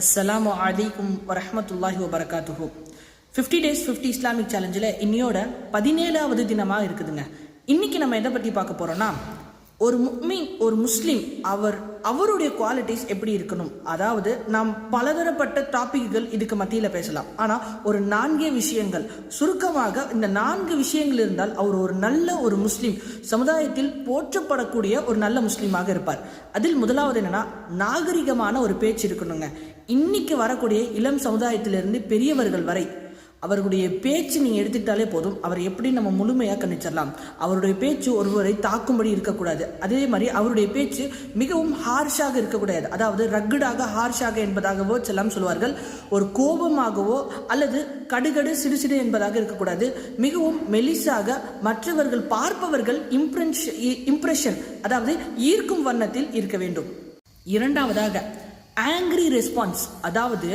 அஸ்ஸலாமு அலிகும் வரமத்துல்லாஹி வபரகாத்துஹு ஃபிஃப்டி டேஸ் ஃபிஃப்டி இஸ்லாமிக் சேலஞ்சில் இன்னையோட பதினேழாவது தினமாக இருக்குதுங்க. இன்னைக்கு நம்ம எதை பற்றி பார்க்க போகிறோன்னா ஒரு மீன் ஒரு முஸ்லீம் அவர் அவருடைய குவாலிட்டிஸ் எப்படி இருக்கணும்? அதாவது நாம் பலதரப்பட்ட டாபிக்கள் இதுக்கு மத்தியில் பேசலாம். ஆனால் ஒரு நான்கே விஷயங்கள். சுருக்கமாக இந்த நான்கு விஷயங்கள் இருந்தால் அவர் ஒரு நல்ல ஒரு முஸ்லீம். சமுதாயத்தில் போற்றப்படக்கூடிய ஒரு நல்ல முஸ்லீமாக இருப்பார். அதில் முதலாவது என்னன்னா நாகரிகமான ஒரு பேச்சு இருக்கணுங்க. இன்னைக்கு வரக்கூடிய இளம் சமுதாயத்திலிருந்து பெரியவர்கள் வரை அவர்களுடைய பேச்சு நீங்கள் எடுத்துக்கிட்டாலே போதும். அவர் எப்படி நம்ம முழுமையாக கணிச்சிடலாம் அவருடைய பேச்சு ஒருவரை தாக்கும்படி இருக்கக்கூடாது. அதே மாதிரி அவருடைய பேச்சு மிகவும் ஹார்ஷாக இருக்கக்கூடாது. அதாவது ரக்குடாக ஹார்ஷாக என்பதாகவோ செல்லாம் சொல்வார்கள். ஒரு கோபமாகவோ அல்லது கடுகடு சிடுசிடு என்பதாக இருக்கக்கூடாது. மிகவும் மெலிசாக மற்றவர்கள் பார்ப்பவர்கள் இம்ப்ரென்ஷ் இம்ப்ரெஷன் அதாவது ஈர்க்கும் வண்ணத்தில் இருக்க வேண்டும். இரண்டாவதாக ஆங்கிரி ரெஸ்பான்ஸ் அதாவது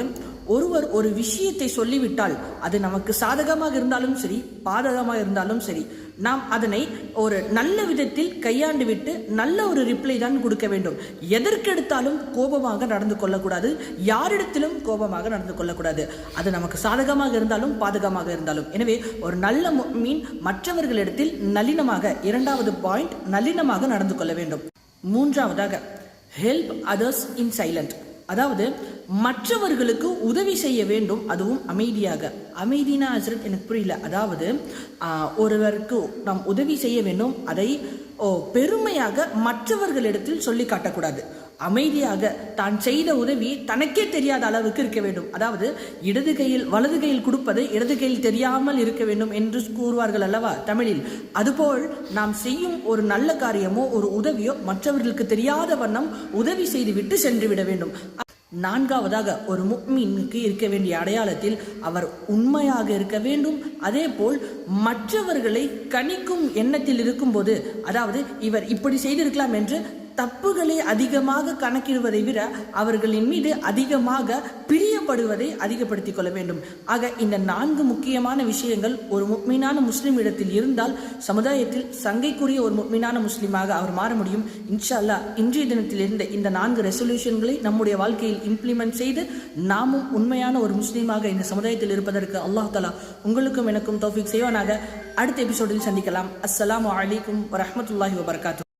ஒருவர் ஒரு விஷயத்தை சொல்லிவிட்டால் அது நமக்கு சாதகமாக இருந்தாலும் சரி பாதகமாக இருந்தாலும் சரி நாம் அதனை ஒரு நல்ல விதத்தில் கையாண்டு விட்டு நல்ல ஒரு ரிப்ளை தான் கொடுக்க வேண்டும். எதற்கெடுத்தாலும் கோபமாக நடந்து கொள்ளக்கூடாது. யாரிடத்திலும் கோபமாக நடந்து கொள்ளக்கூடாது. அது நமக்கு சாதகமாக இருந்தாலும் பாதகமாக இருந்தாலும். எனவே ஒரு நல்ல மீன் மற்றவர்களிடத்தில் நளினமாக இரண்டாவது பாயிண்ட் நளினமாக நடந்து கொள்ள வேண்டும். மூன்றாவதாக ஹெல்ப் அதர்ஸ் இன் சைலண்ட் அதாவது மற்றவர்களுக்கு உதவி செய்ய வேண்டும். அதுவும் அமைதியாக. அமைதினா ஹசரத் எனக்கு புரியல. அதாவது ஒருவருக்கு நாம் உதவி செய்ய வேண்டும். அதை ஓ, பெருமையாக மற்றவர்களிடத்தில் சொல்லி காட்டக்கூடாது. அமைதியாக தான் செய்த உதவி தனக்கே தெரியாத அளவுக்கு இருக்க வேண்டும். அதாவது இடது கையில் வலது கையில் கொடுப்பது இடது கையில் தெரியாமல் இருக்க வேண்டும் என்று கூறுவார்கள் அல்லவா தமிழில். அதுபோல் நாம் செய்யும் ஒரு நல்ல காரியமோ ஒரு உதவியோ மற்றவர்களுக்கு தெரியாத வண்ணம் உதவி செய்துவிட்டு சென்று விட வேண்டும். நான்காவதாக ஒரு முக்மீனுக்கு இருக்க வேண்டிய அடையாளத்தில் அவர் உண்மையாக இருக்க வேண்டும். அதே போல் மற்றவர்களை கணிக்கும் எண்ணத்தில் இருக்கும்போது அதாவது இவர் இப்படி செய்திருக்கலாம் என்று தப்புகளை அதிகமாக கணக்கிடுவதை விட அவர்களின் மீது அதிகமாக பிரியப்படுவதை அதிகப்படுத்திக் கொள்ள வேண்டும். ஆக இந்த நான்கு முக்கியமான விஷயங்கள் ஒரு முக்மீனான முஸ்லிம் இடத்தில் இருந்தால் சமுதாயத்தில் சங்கைக்குரிய ஒரு முக்மீனான முஸ்லீமாக அவர் மாற முடியும். இன்ஷா அல்லாஹ் இன்றைய தினத்தில் இருந்த இந்த நான்கு ரெசல்யூஷன்களை நம்முடைய வாழ்க்கையில் இம்ப்ளிமெண்ட் செய்து நாமும் உண்மையான ஒரு முஸ்லீமாக இந்த சமுதாயத்தில் இருப்பதற்கு அல்லாஹ் தலா உங்களுக்கும் எனக்கும் தௌஃபிக் செய்வானாக. அடுத்த எபிசோடில் சந்திக்கலாம். அஸ்லாம் அலைக்கும் வரஹ்மத்துல்லாஹி வபர்காத்து.